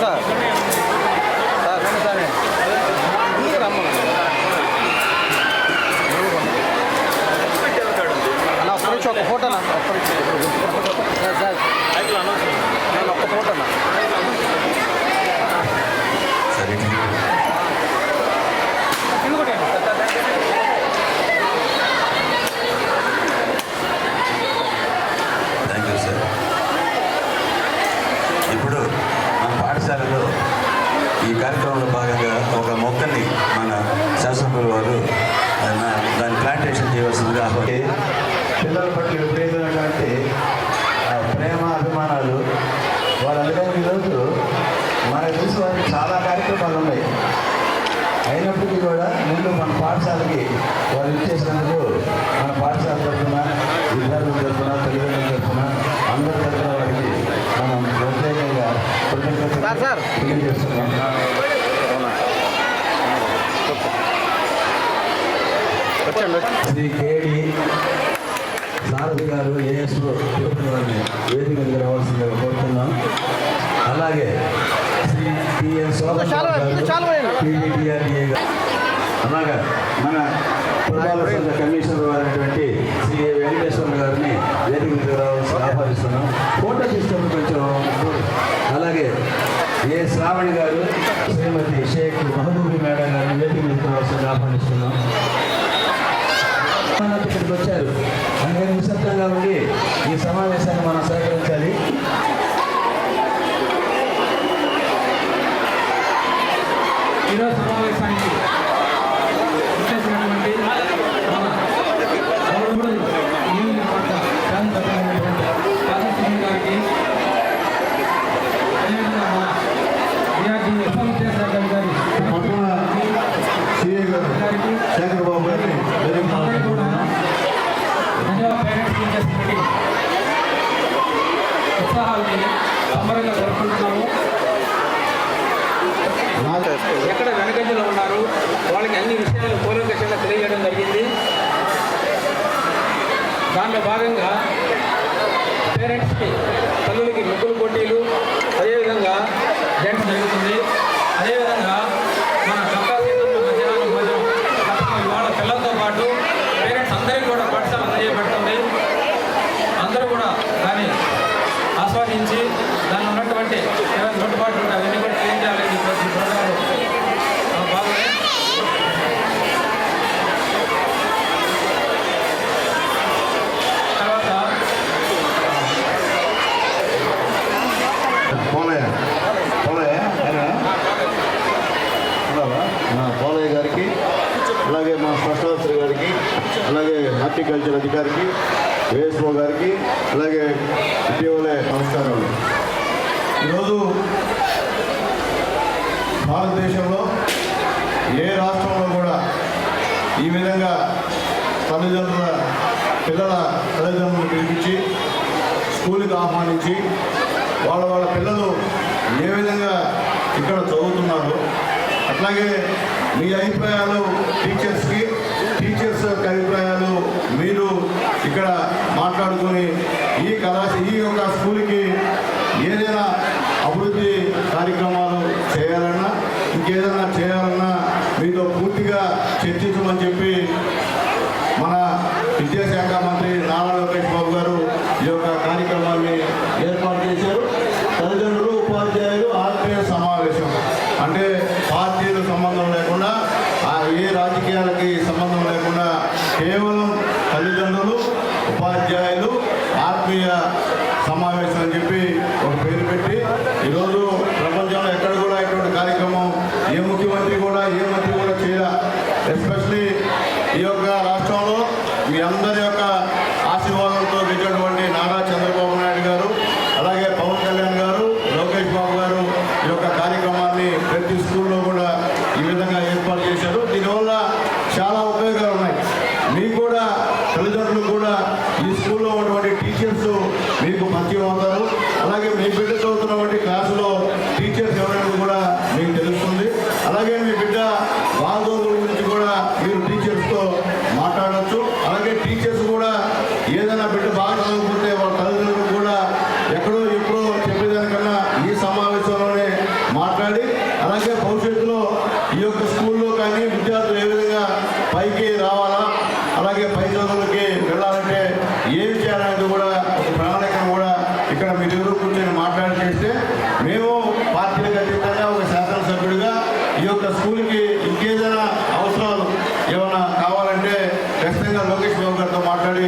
Sir. పాఠశాలకి వారు ఇచ్చేసినందుకు మన పాఠశాల తరఫున విద్యార్థుల తరఫున తల్లిదండ్రుల తరఫున అందరి తరఫున వారికి మనం ప్రత్యేకంగా కృతజ్ఞత తెలియజేస్తున్నాం. శ్రావణి గారు శ్రీమతి షేక్ మహబూబి మేడం గారిని వేదిక మీదకి ఆహ్వానిస్తున్నాం. భాగంగా పేరెంట్స్కి తల్లులకి ముగ్గులు పోటీలు అదేవిధంగా జెంట్స్ జరుగుతుంది. రెడ్డి గారికి వేఎస్ఓ గారికి అలాగే ఇటీవలే నమస్కారం ఈరోజు భారతదేశంలో ఏ రాష్ట్రంలో కూడా ఈ విధంగా తల్లిదండ్రుల పిల్లల తల్లిదండ్రులు పిలిపించి స్కూల్కి ఆహ్వానించి వాళ్ళ వాళ్ళ పిల్లలు ఏ విధంగా ఇక్కడ చదువుతున్నారు అట్లాగే మీ అభిప్రాయాలు టీచర్స్కి టీచర్స్ యొక్క అభిప్రాయాలు మీరు ఇక్కడ మాట్లాడుకుని ఈ కళాశ ఈ యొక్క స్కూల్కి ఏదైనా అభివృద్ధి కార్యక్రమాలు చేయాలన్నా ఇంకేదైనా చేయాలన్నా మీతో పూర్తిగా చర్చించమని చెప్పి El otro ఏమన్నా కావాలంటే ఖచ్చితంగా లోకేష్ బాబు గారితో మాట్లాడి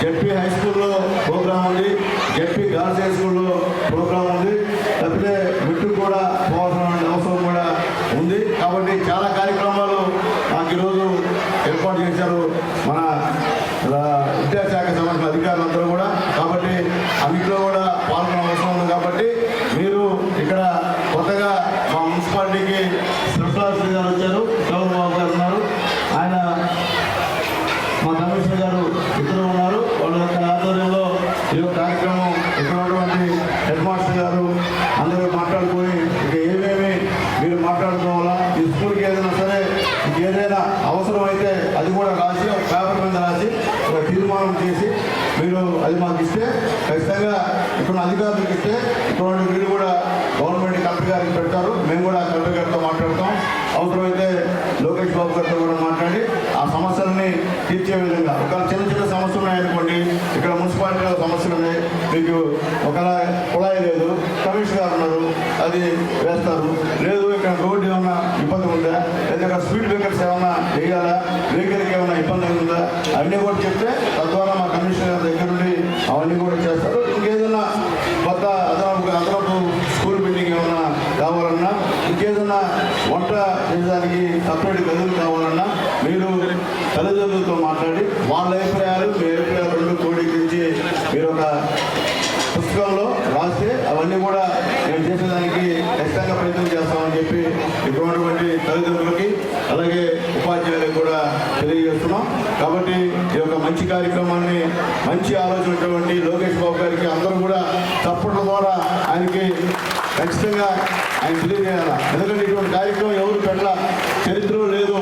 జెడ్పీ హై స్కూల్లో ప్రోగ్రాం ఉంది జెడ్పీ గర్ల్స్ హై స్కూల్లో ప్రోగ్రాం తీర్చే విధంగా. ఒక చిన్న చిన్న సమస్యలు ఉన్నాయనుకోండి ఇక్కడ మున్సిపాలిటీలో సమస్యలు ఉన్నాయి మీకు ఒకలా కుళాయి లేదు కమిషనర్ గారు ఉన్నారు అది వేస్తారు. లేదు ఇక్కడ రోడ్డు ఏమన్నా ఇబ్బంది ఉందా? లేదా స్పీడ్ బ్రేకర్ సేవ వేయాలా వెహికల్కి ఏమైనా ఇబ్బంది ఉందా అన్నీ కూడా చెప్తే తద్వారా మా కమిషనర్ గారి దగ్గర నుండి అవన్నీ కూడా చేస్తారు ఇంకేదైనా కొత్త అదనపు అదనపు స్కూల్ బిల్డింగ్ ఏమైనా కావాలన్నా ఇంకేదైనా వంట చేయడానికి సపరేట్ గదులు కావాలన్నా మీరు తల్లిదండ్రులతో మాట్లాడి వాళ్ళ అభిప్రాయాలు మీ అభిప్రాయాలు రెండు క్రోడీకరించి మీరు ఒక పుస్తకంలో రాస్తే అవన్నీ కూడా మేము చేసేదానికి ఖచ్చితంగా ప్రయత్నం చేస్తామని చెప్పి ఇక్కడ ఉన్నటువంటి తల్లిదండ్రులకి అలాగే ఉపాధ్యాయులకు కూడా తెలియజేస్తున్నాం. కాబట్టి ఈ యొక్క మంచి కార్యక్రమాన్ని మంచి ఆలోచన ఉన్నటువంటి లోకేష్ బాబు గారికి అందరూ కూడా చప్పట్ల ద్వారా ఆయనకి ఖచ్చితంగా ఆయన తెలియజేయాలి? ఎందుకంటే ఇటువంటి కార్యక్రమం ఎవరు పెట్ట చరిత్రలో లేదు.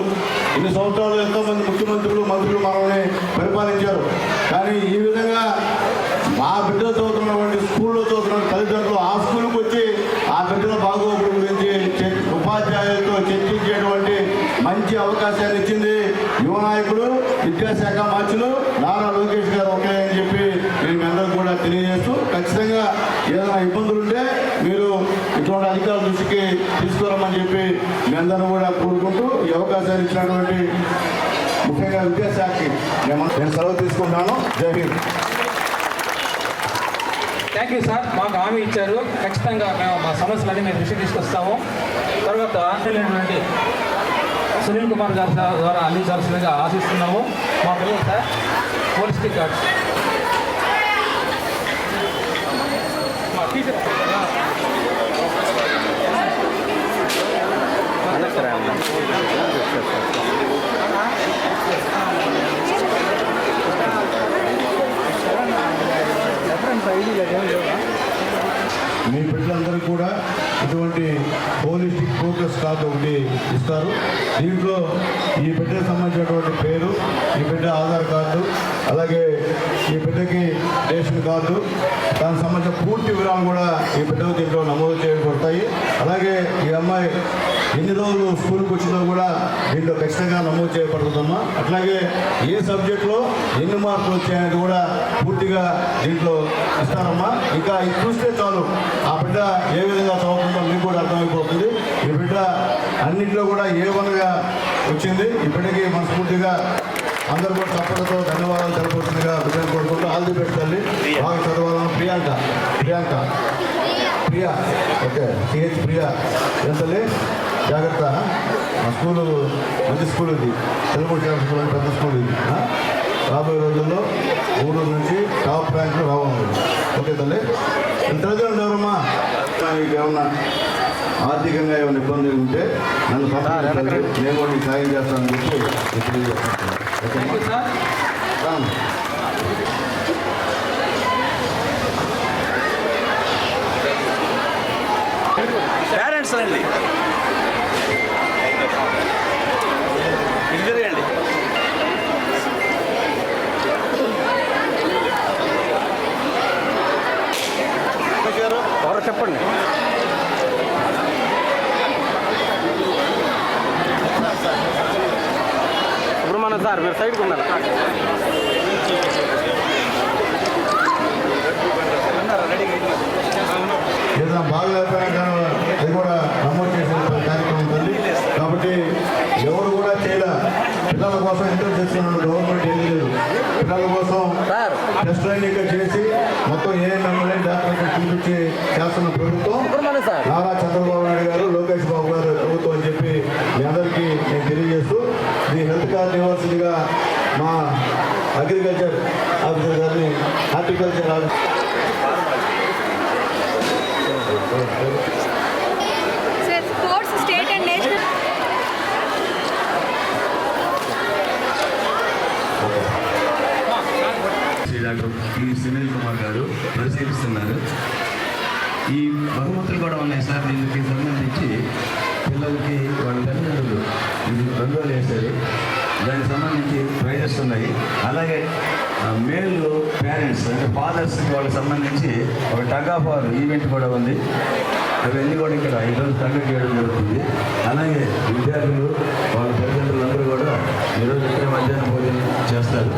ఇన్ని సంవత్సరాలు ఎంతో మంది ముఖ్యమంత్రులు మంత్రులు మనల్ని పరిపాలించారు. కానీ ఈ విధంగా మా బిడ్డలు చదువుతున్నటువంటి స్కూల్లో చదువుతున్న తల్లిదండ్రులు ఆ స్కూల్కి వచ్చి మంచి అవకాశాన్ని ఇచ్చింది యువ నాయకుడు విద్యాశాఖ మంత్రులు నారా లోకేష్ గారు ఒకే అని చెప్పి నేను మీ అందరూ కూడా తెలియజేస్తూ ఖచ్చితంగా ఏదైనా ఇబ్బందులు ఉంటే మీరు ఇటువంటి అధికారుల దృష్టికి తీసుకురమ్మని చెప్పి మీ అందరూ కూడా కోరుకుంటూ ఈ అవకాశాన్ని ఇచ్చినటువంటి ముఖ్యంగా విద్యాశాఖకి నేను నేను సెలవు తీసుకుంటాను జై హింద్. థ్యాంక్ యూ సార్ మాకు హామీ ఇచ్చారు. ఖచ్చితంగా మేము మా సమస్యలన్నీ మేము దృష్టి తీసుకొస్తాము. తర్వాత వెళ్ళినటువంటి సునీల్ కుమార్ గారి ద్వారా అందించాల్సిందిగా ఆశిస్తున్నాము. మా పిల్లలు సార్ పోలీస్ రికార్డ్స్ మా టీచర్. మీ బిడ్డలందరూ కూడా ఇటువంటి హోలిస్టిక్ ఫోకస్ కార్డు ఒకటి ఇస్తారు. దీంట్లో ఈ బిడ్డకు సంబంధించినటువంటి పేరు ఈ బిడ్డ ఆధార్ కార్డు అలాగే ఈ బిడ్డకి రేషన్ కార్డు దానికి సంబంధించిన పూర్తి వివరాలు కూడా ఈ బిడ్డకు దీంట్లో నమోదు చేయబడతాయి. అలాగే ఈ అమ్మాయి ఎన్ని రోజులు స్కూల్కి వచ్చిందో కూడా దీంట్లో ఖచ్చితంగా నమోదు చేయబడుతుందమ్మా. అట్లాగే ఏ సబ్జెక్టులో ఎన్ని మార్కులు వచ్చాయనేది కూడా పూర్తిగా దీంట్లో ఇస్తారమ్మా. ఇంకా ఇది చూస్తే చాలు ఆ బిడ్డ ఏ విధంగా చదువుతుందో మీకు కూడా అర్థమైపోతుంది. ఈ బిడ్డ అన్నింటిలో కూడా ఏ వనగా వచ్చింది. బిడ్డకి మనస్ఫూర్తిగా అందరూ కూడా తప్పటితో ధన్యవాదాలు తెలపవలసిందిగా బిడ్డను కోరుకుంటూ ఆల్ ది బెస్ట్ తల్లి. బాగా చదవాలని ప్రియాంక. ప్రియాంక. ప్రియా. ఓకే. సిహెచ్ ప్రియా. ఏం తల్లి? జాగ్రత్త. మా స్కూలు మంచి స్కూల్ ఇది. తెలుగు స్కూల్ అని పెద్ద స్కూల్ ఇది? రాబోయే రోజుల్లో ఊరు నుంచి టాప్ ర్యాంక్లో రావాలి ఓకే తల్లి. తల్లిదండ్రులు ఎవరమ్మా ఏమన్నా ఆర్థికంగా ఏమైనా ఇబ్బందులు ఉంటే నన్ను పంపించండి నేను కూడా మీకు సాయం చేస్తానని చెప్పి. పేరెంట్స్ ఎవరో చెప్పండి? సార్ మీరు సైడ్కి ఉండాలి ఏదైనా బాగలేకపోయినా కానీ అది కూడా నమోదు చేసే కార్యక్రమం ఉంది. కాబట్టి ఎవరు కూడా పిల్లల కోసం ఎంతో చేస్తున్నాడు గవర్నమెంట్ ఏది లేదు. పిల్లల కోసం టెస్ట్ చేసి మొత్తం ఏ నమ్మలే డాక్టర్కి చూపించి చేస్తున్న ప్రభుత్వం నారా చంద్రబాబు నాయుడు గారు లోకేష్ బాబు గారు ప్రభుత్వం అని చెప్పి మీ అందరికీ నేను తెలియజేస్తూ ఇది హెల్త్ కార్డు ఇవ్వాల్సిందిగా మా అగ్రికల్చర్ ఆఫీసర్ గారిని డాక్టర్ పి సునీల్ కుమార్ గారు పరిశీలిస్తున్నారు ఈ బహుమతులు కూడా ఉన్నాయి సార్ దీనికి సంబంధించి పిల్లలకి వాళ్ళ తల్లిదండ్రులు ఇది రంగోలు వేశారు. దానికి సంబంధించి ప్రైజెస్ ఉన్నాయి. అలాగే మేల్ పేరెంట్స్ అంటే ఫాదర్స్కి వాళ్ళకి సంబంధించి ఒక టగ్ ఆఫ్ ఆర్ ఈవెంట్ కూడా ఉంది. అవన్నీ కూడా ఇక్కడ ఈరోజు కండక్ట్ చేయడం జరుగుతుంది. అలాగే విద్యార్థులు వాళ్ళ తల్లిదండ్రులందరూ కూడా ఈరోజు ఇక్కడే మధ్యాహ్నం భోజనం చేస్తారు.